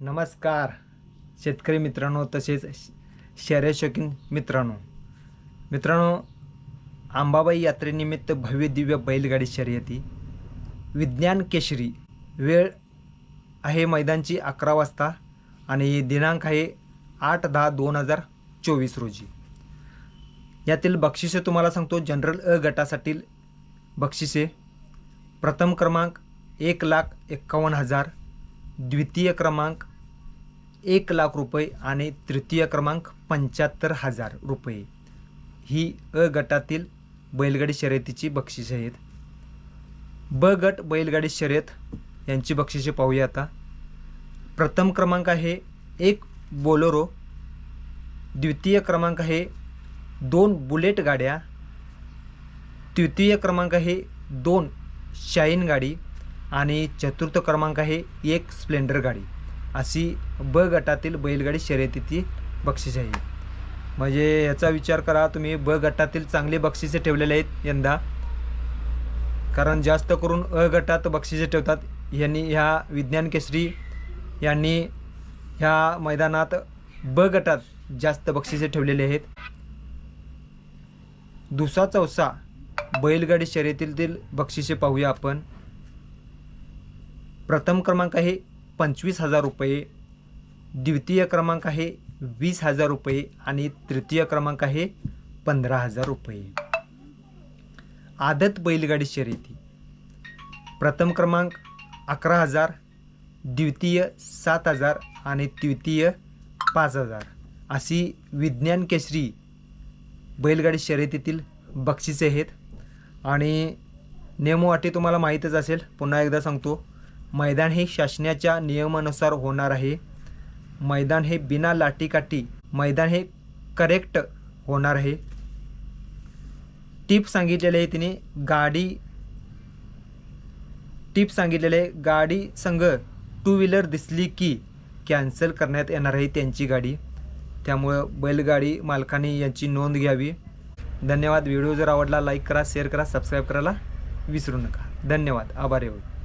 नमस्कार शेतकरी मित्रांनो तसेच श- शौकीन मित्रांनो. मित्रांनो आंबाबाई यात्रेनिमित्त भव्य दिव्य बैलगाडी शर्यती विज्ञान केशरी वेळ आहे मैदानची अकरा वाजता आणि दिनांक आहे आठ दहा दोन हजार चोवीस रोजी. यातील बक्षिसे तुम्हाला सांगतो जनरल अ गटासाठी बक्षिसे. प्रथम क्रमांक एक लाख एक्कावन्न हजार द्वितीय क्रमांक एक लाख रुपये आणि तृतीय क्रमांक पंच्याहत्तर हजार रुपये. ही अ गटातील बैलगाडी शर्यतीची बक्षिसे आहेत. ब गट बैलगाडी शर्यत यांची बक्षिसे पाहूया आता. प्रथम क्रमांक आहे एक बोलोरो. द्वितीय क्रमांक आहे दोन बुलेट गाड्या. तृतीय क्रमांक आहे दोन शाईन गाडी. आणि चतुर्थ क्रमांक आहे एक स्प्लेंडर गाडी. अशी ब गटातील बैलगाडी शर्यतीची बक्षिसे आहे. म्हणजे याचा विचार करा तुम्ही ब गटातील चांगली बक्षिसे ठेवलेले आहेत यंदा. कारण जास्त करून अ गटात बक्षिसे ठेवतात. यांनी ह्या विज्ञान केसरी यांनी ह्या मैदानात ब गटात जास्त बक्षिसे ठेवलेले आहेत. दुसा चौसा बैलगाडी शर्यतीतील बक्षिसे पाहूया आपण. प्रथम क्रमांक आहे पंचवीस हजार रुपये द्वितीय क्रमांक आहे वीस हजार रुपये आणि तृतीय क्रमांक आहे पंधरा हजार रुपये. आदत बैलगाडी शर्यती. प्रथम क्रमांक अकरा हजार द्वितीय सात हजार आणि तृतीय पाच हजार. अशी विज्ञान केसरी बैलगाडी शर्यतीतील बक्षिसे आहेत. आणि नियमवाटी तुम्हाला माहीतच असेल पुन्हा एकदा सांगतो. मैदान हे शासनाच्या नियमानुसार होणार आहे. मैदान हे बिना लाटीकाठी मैदान हे करेक्ट होणार आहे. टिप सांगितलेले आहे तिने गाडी टिप सांगितलेले आहे गाडी संघ टू व्हीलर दिसली की कॅन्सल करण्यात येणार आहे त्यांची गाडी. त्यामुळं बैलगाडी मालकाने यांची नोंद घ्यावी. धन्यवाद. व्हिडिओ जर आवडला लाईक करा शेअर करा सबस्क्राईब करायला विसरू नका. धन्यवाद. आभारी होईल